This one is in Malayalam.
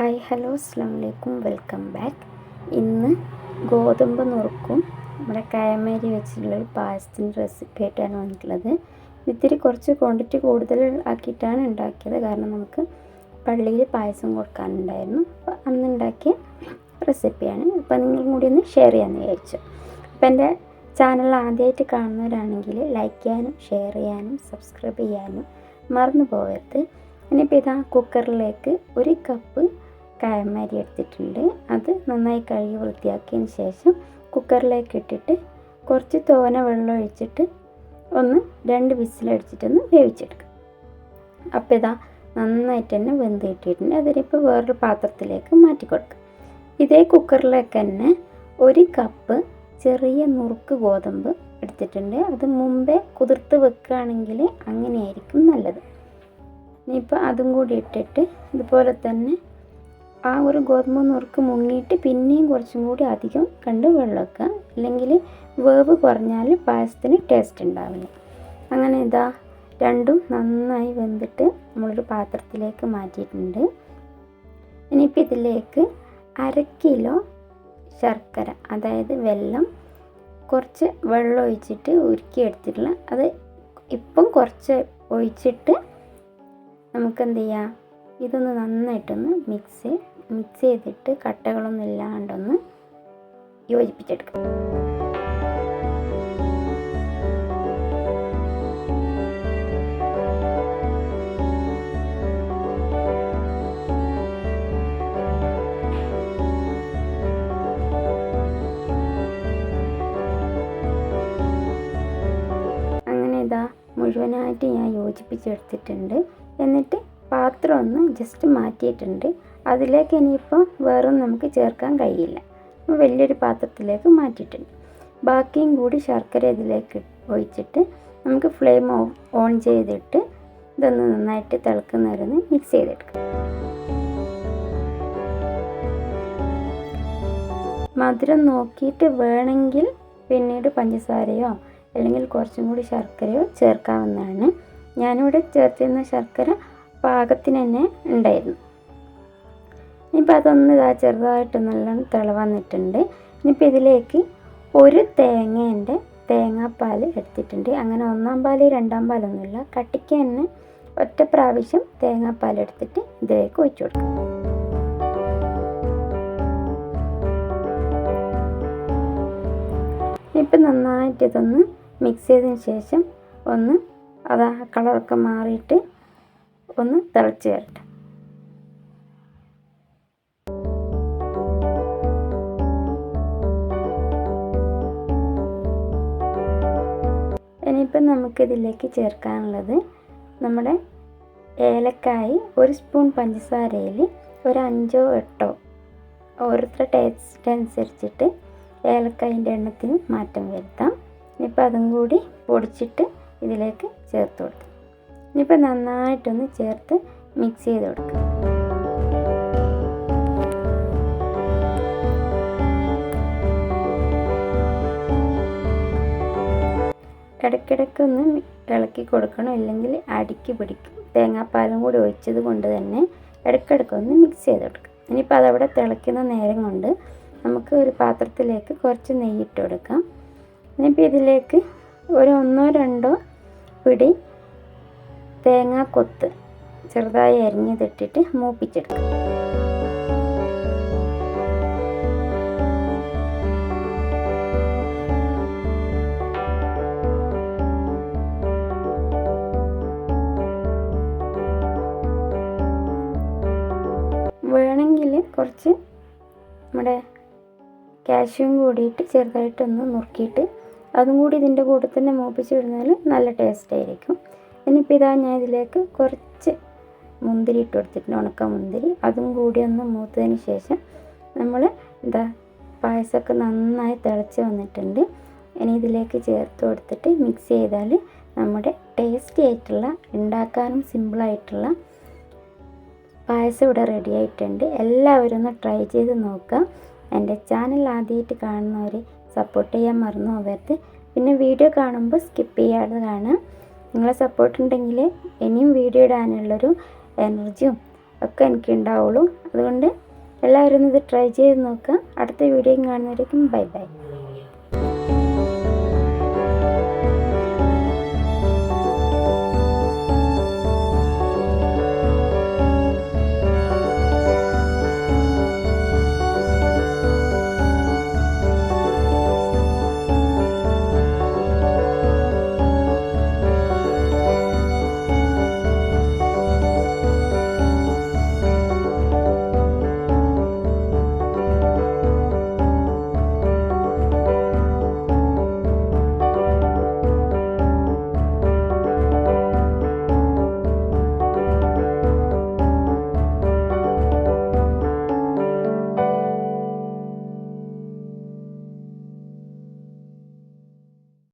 ഹായ് ഹലോ അസ്സാം വലൈക്കും വെൽക്കം ബാക്ക്. ഇന്ന് ഗോതമ്പ് നുറുക്കും. നമ്മുടെ കയമേരി വെച്ചിട്ടുള്ള ഒരു പായസത്തിന്റെ റെസിപ്പി ആയിട്ടാണ് വന്നിട്ടുള്ളത്. ഇത്തിരി കുറച്ച് ക്വാണ്ടിറ്റി കൂടുതൽ ആക്കിയിട്ടാണ് ഉണ്ടാക്കിയത്. കാരണം നമുക്ക് പള്ളിയിൽ പായസം കൊടുക്കാനുണ്ടായിരുന്നു. അപ്പോൾ അന്ന് ഉണ്ടാക്കിയ റെസിപ്പിയാണ്. അപ്പോൾ നിങ്ങളും കൂടി ഒന്ന് ഷെയർ ചെയ്യാമെന്ന് വിചാരിച്ചു. അപ്പോൾ എന്റെ ചാനൽ ആദ്യമായിട്ട് കാണുന്നവരാണെങ്കിൽ ലൈക്ക് ചെയ്യാനും ഷെയർ ചെയ്യാനും സബ്സ്ക്രൈബ് ചെയ്യാനും മറന്നു പോകരുത്. ഇനിയിപ്പോൾ ഇതാ കുക്കറിലേക്ക് ഒരു കപ്പ് കായമരി എടുത്തിട്ടുണ്ട്. അത് നന്നായി കഴുകി വൃത്തിയാക്കിയതിന് ശേഷം കുക്കറിലേക്ക് ഇട്ടിട്ട് കുറച്ച് തോന വെള്ളം ഒഴിച്ചിട്ട് ഒന്ന് രണ്ട് വിസിലടിച്ചിട്ടൊന്ന് വേവിച്ചെടുക്കുക അപ്പോൾ ഇതാ നന്നായിട്ട് തന്നെ വെന്ത് കിട്ടിയിട്ടുണ്ട്. അതിനിപ്പോൾ വേറൊരു പാത്രത്തിലേക്ക് മാറ്റി കൊടുക്കുക ഇതേ കുക്കറിലേക്ക് തന്നെ ഒരു കപ്പ് ചെറിയ നുറുക്ക് ഗോതമ്പ് എടുത്തിട്ടുണ്ട്. അത് മുമ്പേ കുതിർത്ത് വെക്കുകയാണെങ്കിൽ അങ്ങനെയായിരിക്കും നല്ലത്. ഇനിയിപ്പോൾ അതും കൂടി ഇട്ടിട്ട് ഇതുപോലെ തന്നെ ആ ഒരു ഗോതമ്പ് നുറുക്ക് മുങ്ങിയിട്ട് പിന്നെയും കുറച്ചും കൂടി അധികം കണ്ട് വെള്ളം വെക്കുക അല്ലെങ്കിൽ വേവ് കുറഞ്ഞാൽ പായസത്തിന് ടേസ്റ്റ് ഉണ്ടാവില്ല. അങ്ങനെ ഇതാ രണ്ടും നന്നായി വെന്തിട്ട് നമ്മളൊരു പാത്രത്തിലേക്ക് മാറ്റിയിട്ടുണ്ട്. ഇനിയിപ്പോൾ ഇതിലേക്ക് അര കിലോ ശർക്കര അതായത് വെള്ളം കുറച്ച് വെള്ളം ഒഴിച്ചിട്ട് ഉരുക്കി എടുത്തിട്ടുള്ള അത് ഇപ്പം കുറച്ച് ഒഴിച്ചിട്ട് നമുക്ക് എന്ത് ചെയ്യാം? ഇതൊന്ന് നന്നായിട്ടൊന്ന് മിക്സ് മിക്സ് ചെയ്തിട്ട് കട്ടകളൊന്നും ഇല്ലാണ്ടൊന്ന് യോജിപ്പിച്ചെടുക്കാം. മുഴുവനായിട്ട് ഞാൻ യോജിപ്പിച്ചെടുത്തിട്ടുണ്ട്. എന്നിട്ട് പാത്രം ഒന്ന് ജസ്റ്റ് മാറ്റിയിട്ടുണ്ട്. അതിലേക്ക് ഇനിയിപ്പോൾ വേറൊന്നും നമുക്ക് ചേർക്കാൻ കഴിയില്ല. വലിയൊരു പാത്രത്തിലേക്ക് മാറ്റിയിട്ടുണ്ട്. ബാക്കിയും കൂടി ശർക്കര ഇതിലേക്ക് ഒഴിച്ചിട്ട് നമുക്ക് ഫ്ലെയിം ഓൺ ചെയ്തിട്ട് ഇതൊന്ന് നന്നായിട്ട് തിളക്കുന്നവരൊന്ന് മിക്സ് ചെയ്തെടുക്കാം. മധുരം നോക്കിയിട്ട് വേണമെങ്കിൽ പിന്നീട് പഞ്ചസാരയോ അല്ലെങ്കിൽ കുറച്ചും കൂടി ശർക്കരയോ ചേർക്കാവുന്നതാണ്. ഞാനിവിടെ ചേർത്തിരുന്ന ശർക്കര പാകത്തിന് തന്നെ ഉണ്ടായിരുന്നു. ഇനിയിപ്പോൾ അതൊന്ന് ഇതാ ചെറുതായിട്ട് നല്ലോണം തിളവന്നിട്ടുണ്ട് ഇനിയിപ്പോൾ ഇതിലേക്ക് ഒരു തേങ്ങേന്റെ തേങ്ങാപ്പാൽ എടുത്തിട്ടുണ്ട്. അങ്ങനെ ഒന്നാം പാൽ രണ്ടാം പാലൊന്നുമില്ല. കട്ടിക്ക് തന്നെ ഒറ്റ പ്രാവശ്യം തേങ്ങാപ്പാൽ എടുത്തിട്ട് ഇതിലേക്ക് ഒഴിച്ചു കൊടുക്കും. ഇപ്പം നന്നായിട്ട് ഇതൊന്ന് മിക്സ് ചെയ്തതിന് ശേഷം ഒന്ന് അതാ കളറൊക്കെ മാറിയിട്ട് ഒന്ന് തിളച്ച് വരട്ടെ. ഇനിയിപ്പം നമുക്കിതിലേക്ക് ചേർക്കാനുള്ളത് നമ്മുടെ ഏലക്കായി ഒരു സ്പൂൺ പഞ്ചസാരയിൽ ഒരു അഞ്ചോ എട്ടോ ഓരോരുത്തരുടെ ടേസ്റ്റ് അനുസരിച്ചിട്ട് ഏലക്കായിന്റെ എണ്ണത്തിന് മാറ്റം വരുത്താം. ഇനിയിപ്പോൾ അതും കൂടി പൊടിച്ചിട്ട് ഇതിലേക്ക് ചേർത്ത് കൊടുത്തു ഇനിയിപ്പോൾ നന്നായിട്ടൊന്ന് ചേർത്ത് മിക്സ് ചെയ്ത് കൊടുക്കുക ഇടയ്ക്കിടയ്ക്ക് ഒന്ന് ഇളക്കി കൊടുക്കണം ഇല്ലെങ്കിൽ അടിക്ക് പിടിക്കും. തേങ്ങാപ്പാലും കൂടി ഒഴിച്ചത് കൊണ്ട് തന്നെ ഇടയ്ക്കിടയ്ക്ക് ഒന്ന് മിക്സ് ചെയ്ത് കൊടുക്കുക ഇനിയിപ്പോൾ അതവിടെ തിളയ്ക്കുന്ന നേരം കൊണ്ട് നമുക്ക് ഒരു പാത്രത്തിലേക്ക് കുറച്ച് നെയ്യിട്ട് കൊടുക്കാം. ഇനിയിപ്പോൾ ഇതിലേക്ക് ഒരു ഒന്നോ രണ്ടോ പിടി തേങ്ങാ കൊത്ത് ചെറുതായി അരിഞ്ഞതിട്ടിട്ട് മൂപ്പിച്ചെടുക്കും. വേണമെങ്കിൽ കുറച്ച് നമ്മുടെ കാഷ്യൂം കൂടിയിട്ട് ചെറുതായിട്ടൊന്ന് നുറുക്കിയിട്ട് അതും കൂടി ഇതിന്റെ കൂടെ തന്നെ മൂപ്പിച്ചിടുന്നതിൽ നല്ല ടേസ്റ്റ് ആയിരിക്കും ഇനിയിപ്പോൾ ഇതാ ഞാൻ ഇതിലേക്ക് കുറച്ച് മുന്തിരി ഇട്ട് കൊടുത്തിട്ടുണ്ട് ഉണക്ക മുന്തിരി. അതും കൂടി ഒന്ന് മൂത്തതിന് ശേഷം നമ്മൾ എന്താ പായസമൊക്കെ നന്നായി തിളച്ച് വന്നിട്ടുണ്ട്. ഇനി ഇതിലേക്ക് ചേർത്ത് കൊടുത്തിട്ട് മിക്സ് ചെയ്താൽ നമ്മുടെ ടേസ്റ്റി ആയിട്ടുള്ള ഉണ്ടാക്കാനും സിമ്പിളായിട്ടുള്ള പായസം ഇവിടെ റെഡി ആയിട്ടുണ്ട്. എല്ലാവരും ഒന്ന് ട്രൈ ചെയ്ത് നോക്കുക. എന്റെ ചാനൽ ആദ്യമായിട്ട് കാണുന്നവർ സപ്പോർട്ട് ചെയ്യാൻ മറന്നു പോകരുത്. പിന്നെ വീഡിയോ കാണുമ്പോൾ സ്കിപ്പ് ചെയ്യാതെ കാണുക നിങ്ങളെ സപ്പോർട്ട് ഉണ്ടെങ്കിൽ ഇനിയും വീഡിയോ ഇടാനുള്ളൊരു എനർജിയും ഒക്കെ എനിക്ക് ഉണ്ടാവുള്ളൂ. അതുകൊണ്ട് എല്ലാവരും ഇത് ട്രൈ ചെയ്ത് നോക്കുക അടുത്ത വീഡിയോയും കാണുന്നവരേക്കും ബൈ ബൈ